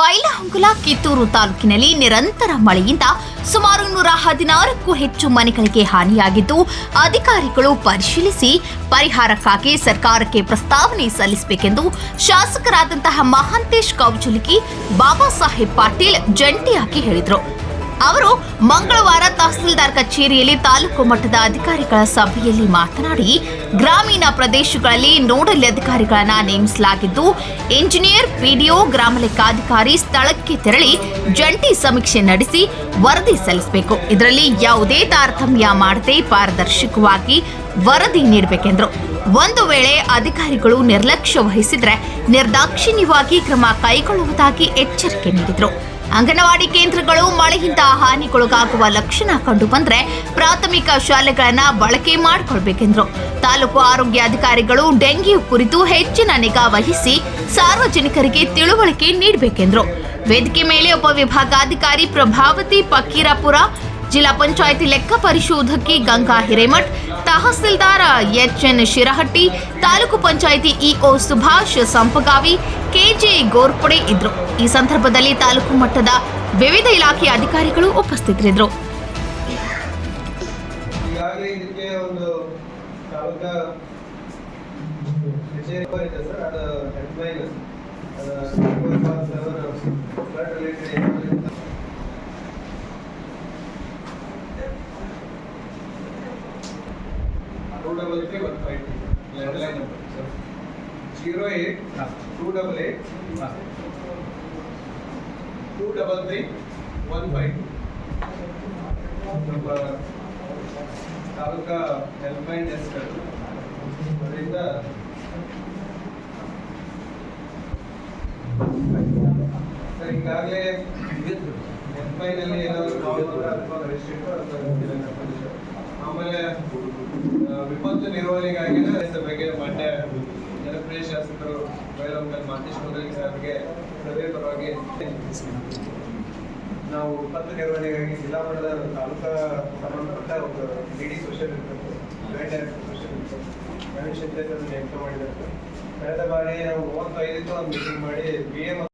ದೇವರಕೊಪ್ಪಲ ಕಿತ್ತೂರು ತಾಲೂಕಿನಲ್ಲಿ ನಿರಂತರ ಮಳೆಯಿಂದ ಸುಮಾರು ನೂರ ಹದಿನಾರಕ್ಕೂ ಹೆಚ್ಚು ಮನೆಗಳಿಗೆ ಹಾನಿಯಾಗಿದ್ದು, ಅಧಿಕಾರಿಗಳು ಪರಿಶೀಲಿಸಿ ಪರಿಹಾರಕ್ಕಾಗಿ ಸರ್ಕಾರಕ್ಕೆ ಪ್ರಸ್ತಾವನೆ ಸಲ್ಲಿಸಬೇಕೆಂದು ಶಾಸಕರಾದಂತಹ ಮಹಾಂತೇಶ್ ಕೌಚುಲಿಕಿ ಬಾಬಾ ಸಾಹೇಬ್ ಪಾಟೀಲ್ ಜಂಟಿಯಾಗಿ ಹೇಳಿದರು. ಅವರು ಮಂಗಳವಾರ ತಹಸೀಲ್ದಾರ್ ಕಚೇರಿಯಲ್ಲಿ ತಾಲೂಕು ಮಟ್ಟದ ಅಧಿಕಾರಿಗಳ ಸಭೆಯಲ್ಲಿ ಮಾತನಾಡಿ, ಗ್ರಾಮೀಣ ಪ್ರದೇಶಗಳಲ್ಲಿ ನೋಡಲ್ ಅಧಿಕಾರಿಗಳನ್ನ ನೇಮಿಸಲಾಗಿದ್ದು ಇಂಜಿನಿಯರ್ ಪಿಡಿಒ, ಗ್ರಾಮ ಲೆಕ್ಕಾಧಿಕಾರಿ ಸ್ಥಳಕ್ಕೆ ತೆರಳಿ ಜಂಟಿ ಸಮೀಕ್ಷೆ ನಡೆಸಿ ವರದಿ ಸಲ್ಲಿಸಬೇಕು. ಇದರಲ್ಲಿ ಯಾವುದೇ ತಾರತಮ್ಯ ಮಾಡದೆ ಪಾರದರ್ಶಕವಾಗಿ ವರದಿ ನೀಡಬೇಕೆಂದರು. ಒಂದು ವೇಳೆ ಅಧಿಕಾರಿಗಳು ನಿರ್ಲಕ್ಷ್ಯ ವಹಿಸಿದ್ರೆ ನಿರ್ದಾಕ್ಷಿಣ್ಯವಾಗಿ ಕ್ರಮ ಕೈಗೊಳ್ಳುವುದಾಗಿ ಎಚ್ಚರಿಕೆ ನೀಡಿದರು. ಅಂಗನವಾಡಿ ಕೇಂದ್ರಗಳು ಮಳೆಯಿಂದ ಹಾನಿಗೊಳಗಾಗುವ ಲಕ್ಷಣ ಕಂಡು ಬಂದ್ರೆ ಪ್ರಾಥಮಿಕ ಶಾಲೆಗಳನ್ನ ಬಳಕೆ ಮಾಡಿಕೊಳ್ಬೇಕೆಂದ್ರು. ತಾಲೂಕು ಆರೋಗ್ಯ ಅಧಿಕಾರಿಗಳು ಡೆಂಗ್ಯೂ ಕುರಿತು ಹೆಚ್ಚಿನ ನಿಗಾ ವಹಿಸಿ ಸಾರ್ವಜನಿಕರಿಗೆ ತಿಳುವಳಿಕೆ ನೀಡಬೇಕೆಂದ್ರು. ವೇದಿಕೆ ಮೇಲೆ ಉಪವಿಭಾಗಾಧಿಕಾರಿ ಪ್ರಭಾವತಿ ಪಕ್ಕೀರಾಪುರ ಜಿಲ್ಲಾ ಪಂಚಾಯಿತಿ ಲೆಕ್ಕ ಪರಿಶೋಧಕಿ Ganga Hiremath, tahsildar H N Shirahatti, taluk panchayat EO Subhash Sampagavi, K J Gorpade ಇದ್ರು. ಈ ಸಂದರ್ಭದಲ್ಲಿ ತಾಲೂಕು ಮಟ್ಟದ ವಿವಿಧ ಇಲಾಖೆಯ ಅಧಿಕಾರಿಗಳು ಉಪಸ್ಥಿತರಿದ್ದರು ಅದು helpline flood related two double three one five helpline number sir zero eight two double eight two double three one five ನಮ್ಮ ತಾಲೂಕಾ ಹೆಲ್ಪ್ಲೈನ್ ಡೆಸ್ಕ್ ಅದರಿಂದ ಸರ್ ಈಗಾಗಲೇ ಹೆಲ್ಪ್ಲೈನ್ ಅಲ್ಲಿ ಏನಾದರೂ ಪ್ರಾಬ್ಲಮ್ ಆದರೆ ಅಥವಾ ರಿಸ್ಟ್ರಿಕ್ಟ್ ಅಥವಾ ಆಮೇಲೆ ವಿಪತ್ತು ನಿರ್ವಹಣೆಗಾಗಿ ಸಭೆಗೆ ಮಂಡ್ಯ ಜನಪ್ರಿಯ ಶಾಸಕರು ಬೈಲಂಗಲ್ ಮಾತೇಶ್ ಮೊದಲಿಗೆ ಸಾರ್ಗೆ ಸಭೆ ಪರವಾಗಿ ನಾವು ವಿಪತ್ತು ನಿರ್ವಹಣೆಗಾಗಿ ಜಿಲ್ಲಾ ಮಟ್ಟದ ತಾಲೂಕಾ ಸಂಬಂಧಪಟ್ಟ ಒಂದು ಡಿ ಸೋಷಿಯಲ್ ಇರ್ಬೇಕು ಜಾಯಿಂಟ್ ಡೈರೆಕ್ಟರ್ ಅಂತ ನೇಮಕ ಮಾಡಿದ್ದಾರೆ. ಕಳೆದ ಬಾರಿ ನಾವು ಮೂವತ್ತೈದಕ್ಕೂ ಒಂದು ಮೀಟಿಂಗ್ ಮಾಡಿ, ಬಿ ಎ